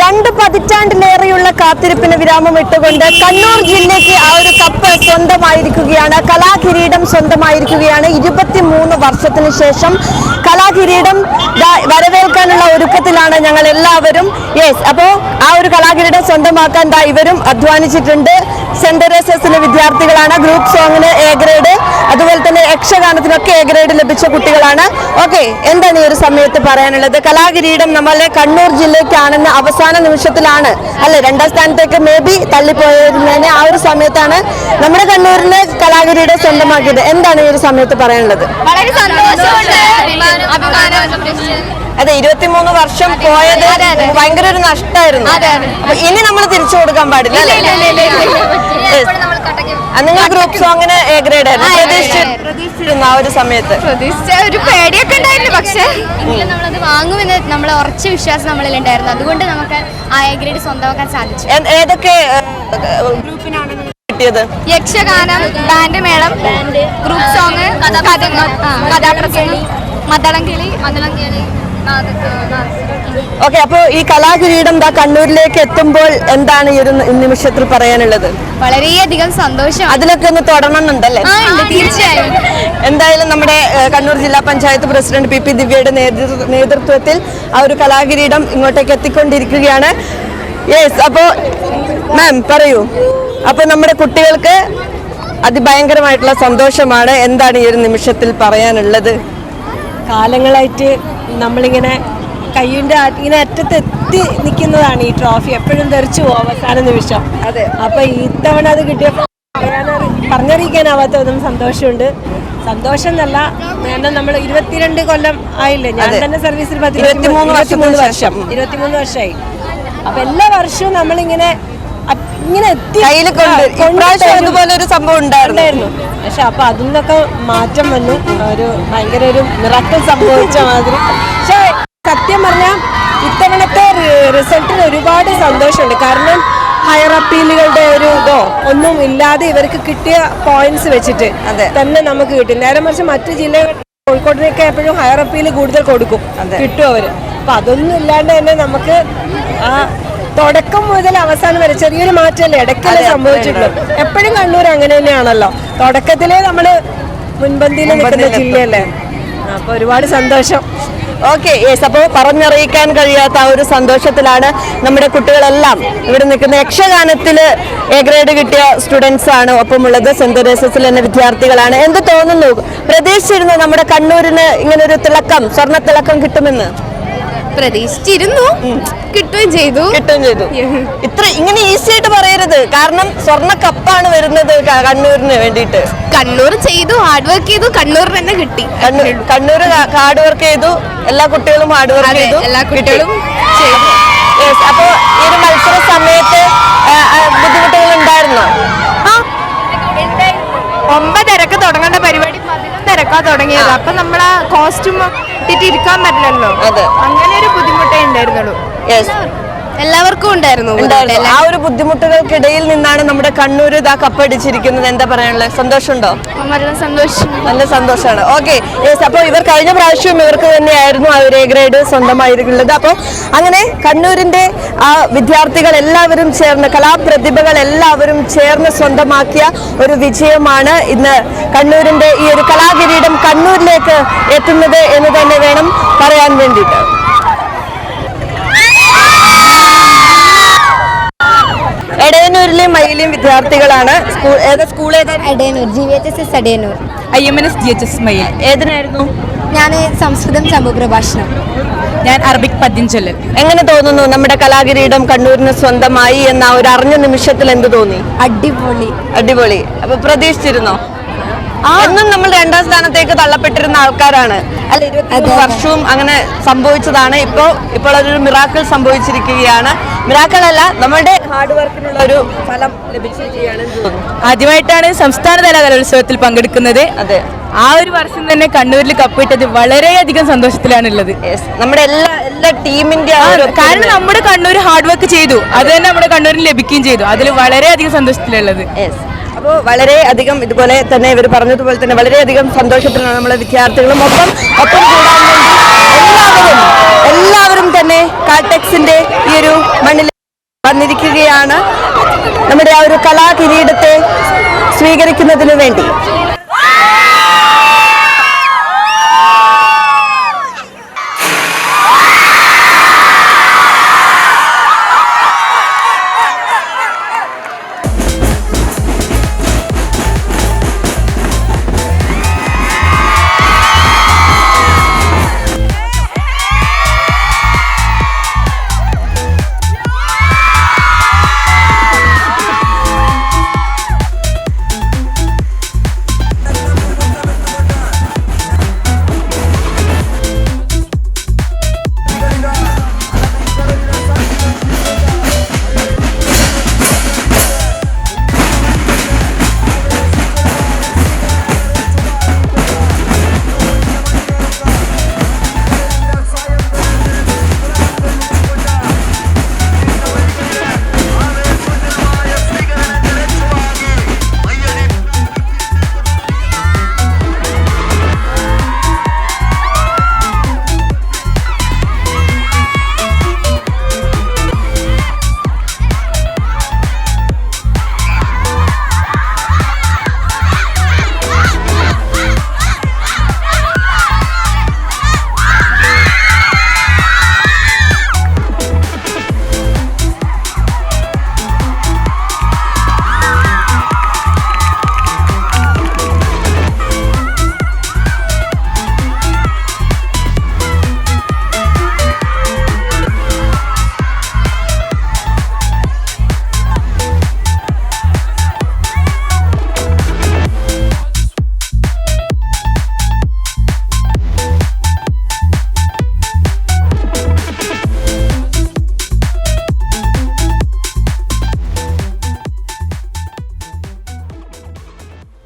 രണ്ട് പതിറ്റാണ്ടിലേറെയുള്ള കാത്തിരിപ്പിന് വിരാമം ഇട്ടുകൊണ്ട് കണ്ണൂർ ജില്ലയ്ക്ക് ആ ഒരു കപ്പ് സ്വന്തമായിരിക്കുകയാണ്. കലാകിരീടം സ്വന്തമായിരിക്കുകയാണ്. ഇരുപത്തിമൂന്ന് വർഷത്തിന് ശേഷം കലാകിരീടം ദാ വരവേൽക്കാനുള്ള ഒരുക്കത്തിലാണ് ഞങ്ങൾ എല്ലാവരും യെസ് അപ്പോൾ ആ ഒരു കലാകിരീടം സ്വന്തമാക്കാൻ ദാ ഇവരും അധ്വാനിച്ചിട്ടുണ്ട്. സെന്റ് തെരേസസിലെ വിദ്യാർത്ഥികളാണ് ഗ്രൂപ്പ് സോങ്ങിന് എ ഗ്രേഡ് അതുപോലെ തന്നെ യക്ഷഗാനത്തിനൊക്കെ എ ഗ്രേഡ് ലഭിച്ച കുട്ടികളാണ്. ഓക്കെ എന്താണ് ഈ ഒരു സമയത്ത് പറയാനുള്ളത്? കലാകിരീടം നമ്മളെ കണ്ണൂർ ജില്ലയ്ക്കാണെന്ന് അവസാന നിമിഷത്തിലാണ് അല്ലെ? രണ്ടാം സ്ഥാനത്തേക്ക് മേ ബി തള്ളിപ്പോയിരുന്നതിന് ആ ഒരു സമയത്താണ് നമ്മുടെ കണ്ണൂരിന് കലാകിരീടം സ്വന്തമാക്കിയത്. എന്താണ് ഈ ഒരു സമയത്ത് പറയാനുള്ളത്? വളരെ സന്തോഷമുണ്ട്. അതെ ഇരുപത്തിമൂന്ന് വർഷം പോയത് ഭയങ്കര ഒരു നഷ്ടമായിരുന്നു. അപ്പൊ ഇനി നമ്മൾ തിരിച്ചു കൊടുക്കാൻ പാടില്ല അല്ലേ? നിങ്ങൾ ഗ്രൂപ്പ് സോങ്ങിന് എ ഗ്രേഡ് ആയിരുന്നു. പ്രതീക്ഷിച്ചിരുന്നു ആ ഒരു സമയത്ത്. പ്രതീക്ഷിച്ച ഒരു പേടിയൊക്കെ ഉണ്ടായിരുന്നു പക്ഷേ. നമ്മളത് വാങ്ങുമെന്ന് നമ്മളെ ഉറച്ച വിശ്വാസം നമ്മളിൽ ഉണ്ടായിരുന്നു. അതുകൊണ്ട് നമുക്ക് ആ എ ഗ്രേഡ് സ്വന്തമാക്കാൻ സാധിച്ചു. ഏതൊക്കെ ഗ്രൂപ്പിനാണ് കിട്ടിയത്? യക്ഷഗാനം ബാൻഡ് മേളം ഗ്രൂപ്പ് സോങ് കഥാപ്രസംഗം മദ്ദളംകിളി മദ്ദളംകിളി ഓക്കെ അപ്പോൾ ഈ കലാകിരീടം എന്താ കണ്ണൂരിലേക്ക് എത്തുമ്പോൾ എന്താണ് ഈ ഒരു നിമിഷത്തിൽ പറയാനുള്ളത്? വളരെയധികം സന്തോഷം. അതിലൊക്കെ ഒന്ന് തുടരണമെന്നുണ്ടല്ലേ തീർച്ചയായും. എന്തായാലും നമ്മുടെ കണ്ണൂർ ജില്ലാ പഞ്ചായത്ത് പ്രസിഡന്റ് പി പി ദിവ്യയുടെ നേതൃത്വത്തിൽ ആ ഒരു കലാകിരീടം ഇങ്ങോട്ടേക്ക് എത്തിക്കൊണ്ടിരിക്കുകയാണ്. യെസ് അപ്പോൾ മാം പറയൂ. അപ്പോൾ നമ്മുടെ കുട്ടികൾക്ക് അതിഭയങ്കരമായിട്ടുള്ള സന്തോഷമാണ്. എന്താണ് ഈ ഒരു നിമിഷത്തിൽ പറയാനുള്ളത്? കാലങ്ങളായിട്ട് നമ്മളിങ്ങനെ കയ്യിന്റെ ഇങ്ങനെ അറ്റത്ത് എത്തി നിൽക്കുന്നതാണ് ഈ ട്രോഫി. എപ്പോഴും തെറിച്ചു പോകും അവസാന നിമിഷം. അതെ. അപ്പൊ ഇത്തവണ അത് കിട്ടിയപ്പോൾ പറഞ്ഞറിയിക്കാനാവാത്തതും സന്തോഷമുണ്ട്. സന്തോഷം എന്നല്ല കാരണം നമ്മൾ ഇരുപത്തിരണ്ട് കൊല്ലം ആയില്ലേ? ഞാൻ തന്നെ സർവീസിൽ പത്ത് ഇരുപത്തിമൂന്ന് ഇരുപത്തിമൂന്ന് വർഷത്തിന് വർഷം. ഇരുപത്തിമൂന്ന് വർഷമായി. അപ്പൊ എല്ലാ വർഷവും നമ്മളിങ്ങനെ ഇങ്ങനെ എത്തി കയ്യിൽ കൊണ്ട് ഇപ്രാവശ്യം അതുപോലെ ഒരു സംഭവം ഉണ്ടായിരുന്നു. പക്ഷെ അപ്പൊ അതിൽ നിന്നൊക്കെ മാറ്റം വന്നു. ഒരു ഭയങ്കര ഒരു നിറക്കം സംഭവിച്ച മാതിരി. പക്ഷെ സത്യം പറഞ്ഞാൽ ഇത്തവണത്തെ റിസൾട്ടിന് ഒരുപാട് സന്തോഷമുണ്ട്. കാരണം ഹയർ അപ്പീലുകളുടെ ഒരു ഇതോ ഒന്നും ഇല്ലാതെ ഇവർക്ക് കിട്ടിയ പോയിന്റ്സ് വെച്ചിട്ട് അതെ. തന്നെ നമുക്ക് കിട്ടി. നേരെ മറിച്ച് മറ്റു ജില്ലകളിൽ കോഴിക്കോടിനൊക്കെ എപ്പോഴും ഹയർ അപ്പീൽ കൂടുതൽ കൊടുക്കും. കിട്ടും അവർ. അപ്പൊ അതൊന്നും ഇല്ലാണ്ട് തന്നെ നമുക്ക് ആ തുടക്കം മുതൽ അവസാനം വരെ ചെറിയൊരു മാറ്റമല്ലേ? ഇടയ്ക്കല്ലേ സംഭവിച്ചിട്ടുള്ളൂ എപ്പോഴും കണ്ണൂർ അങ്ങനെ തന്നെയാണല്ലോ. തുടക്കത്തിലേ നമ്മൾ മുൻപന്തിയിൽ നിൽക്കുന്ന. ജില്ലയല്ലേ? അപ്പൊ ഒരുപാട് സന്തോഷം. ഓക്കെ യെസ് അപ്പോൾ പറഞ്ഞറിയിക്കാൻ കഴിയാത്ത ആ ഒരു സന്തോഷത്തിലാണ് നമ്മുടെ കുട്ടികളെല്ലാം ഇവിടെ നിൽക്കുന്ന യക്ഷഗാനത്തിൽ എ ഗ്രേഡ് കിട്ടിയ സ്റ്റുഡൻസ് ആണ്. ഒപ്പമുള്ളത് സെന്റ് തെരേസസിൽ തന്നെ വിദ്യാർത്ഥികളാണ്. എന്ത് തോന്നുന്നു? പ്രതീക്ഷിച്ചിരുന്നു നമ്മുടെ കണ്ണൂരിന് ഇങ്ങനൊരു ഒരു തിളക്കം സ്വർണ തിളക്കം കിട്ടുമെന്ന്? പ്രതീക്ഷിച്ചിരുന്നു. കിട്ടുകയും ചെയ്തു. കിട്ടുകയും ചെയ്തു. ഇത്ര ഇങ്ങനെ ഈസി ആയിട്ട് പറയരുത്. കാരണം സ്വർണ കപ്പാണ് വരുന്നത് കണ്ണൂരിന് വേണ്ടിയിട്ട്. കണ്ണൂർ ചെയ്തു ഹാർഡ് വർക്ക് ചെയ്തു കണ്ണൂർ തന്നെ കിട്ടി. കണ്ണൂർ ഹാർഡ് വർക്ക് ചെയ്തു. എല്ലാ കുട്ടികളും ഹാർഡ് വർക്ക് ചെയ്തു. എല്ലാ കുട്ടികളും ചെയ്തു അപ്പോ ഈ ഒരു മത്സര സമയത്ത് ബുദ്ധിമുട്ടുകൾ ഉണ്ടായിരുന്നോ? ഒമ്പതരക്ക് തുടങ്ങേണ്ട പരിപാടി പതിനൊന്നരക്കാ തുടങ്ങിയത്. അപ്പൊ നമ്മളെ കോസ്റ്റ്യൂം ഇട്ടിട്ട് ഇരിക്കാൻ അതെ. അങ്ങനെ ഒരു ബുദ്ധിമുട്ടേ ഉണ്ടായിരുന്നുള്ളൂ. യെസ് എല്ലാവർക്കും ഉണ്ടായിരുന്നു ഉണ്ടായിരുന്നു. ആ ഒരു ബുദ്ധിമുട്ടുകൾക്കിടയിൽ നിന്നാണ് നമ്മുടെ കണ്ണൂർ ഇതാ കപ്പടിച്ചിരിക്കുന്നത്. എന്താ പറയാനുള്ളത്? സന്തോഷമുണ്ടോ? നല്ല സന്തോഷം. നല്ല സന്തോഷമാണ്. ഓക്കെ അപ്പോൾ ഇവർ കഴിഞ്ഞ പ്രാവശ്യം ഇവർക്ക് തന്നെയായിരുന്നു ആ ഒരു എ ഗ്രേഡ് സ്വന്തമായിട്ടുള്ളത്. അപ്പോൾ അങ്ങനെ കണ്ണൂരിന്റെ ആ വിദ്യാർത്ഥികൾ എല്ലാവരും ചേർന്ന് കലാപ്രതിഭകൾ എല്ലാവരും ചേർന്ന് സ്വന്തമാക്കിയ ഒരു വിജയമാണ് ഇന്ന് കണ്ണൂരിന്റെ ഈ ഒരു കലാകിരീടം കണ്ണൂരിലേക്ക് എത്തുന്നത് എന്ന് തന്നെ വേണം പറയാൻ വേണ്ടിയിട്ട്. എടയന്നൂരിലെ മയിലും വിദ്യാർത്ഥികളാണ്. സ്കൂൾ ഏതാ സ്കൂൾ ഏതായിരുന്നു Adayanur G V H S S Adayanur I M N S G H S Mayyil. ഏതിനായിരുന്നു? ഞാൻ സംസ്കൃതം ചമ്പു പ്രഭാഷണം ഞാൻ അറബിക് പതിഞ്ചൽ എങ്ങനെ തോന്നുന്നു നമ്മുടെ കലാകിരീടം കണ്ണൂരിന് സ്വന്തമായി എന്ന ഒരു അറിഞ്ഞ നിമിഷത്തിൽ എന്ത് തോന്നി? അടിപൊളി. അടിപൊളി. അപ്പൊ പ്രതീക്ഷിച്ചിരുന്നോ? അന്നും നമ്മൾ രണ്ടാം സ്ഥാനത്തേക്ക് തള്ളപ്പെട്ടിരുന്ന ആൾക്കാരാണ്. അല്ല ഇരുപത്തി വർഷവും അങ്ങനെ സംഭവിച്ചതാണ്. ഇപ്പോ ഇപ്പോൾ അതൊരു മിറാക്കിൾ സംഭവിച്ചിരിക്കുകയാണ്. മിറാക്കിൾ അല്ല നമ്മുടെ ഹാർഡ് വർക്കിനുള്ള ഒരു ഫലം ലഭിച്ചിരിക്കുകയാണ് ആദ്യമായിട്ടാണ് സംസ്ഥാനതല കലോത്സവത്തിൽ പങ്കെടുക്കുന്നത്. അതെ. ആ ഒരു വർഷം തന്നെ കണ്ണൂരിൽ കപ്പിട്ടത് വളരെയധികം സന്തോഷത്തിലാണുള്ളത്. ഉള്ളത് നമ്മുടെ എല്ലാ എല്ലാ ടീമിന്റെ കാരണം നമ്മുടെ കണ്ണൂർ ഹാർഡ് വർക്ക് ചെയ്തു. അത് തന്നെ നമ്മുടെ കണ്ണൂരിന് ലഭിക്കുകയും ചെയ്തു. അതിൽ വളരെയധികം സന്തോഷത്തിലുള്ളത്. അപ്പോൾ വളരെ അധികം ഇതുപോലെ തന്നെ ഇവർ പറഞ്ഞതുപോലെ തന്നെ വളരെയധികം സന്തോഷത്തിലാണ് നമ്മുടെ വിദ്യാർത്ഥികളും ഒപ്പം ഒപ്പം എല്ലാവരും എല്ലാവരും തന്നെ കാട്ടെക്സിന്റെ ഈ ഒരു മണ്ണിൽ വന്നിരിക്കുകയാണ്. നമ്മുടെ ആ ഒരു കലാകിരീടത്തെ സ്വീകരിക്കുന്നതിനു വേണ്ടി.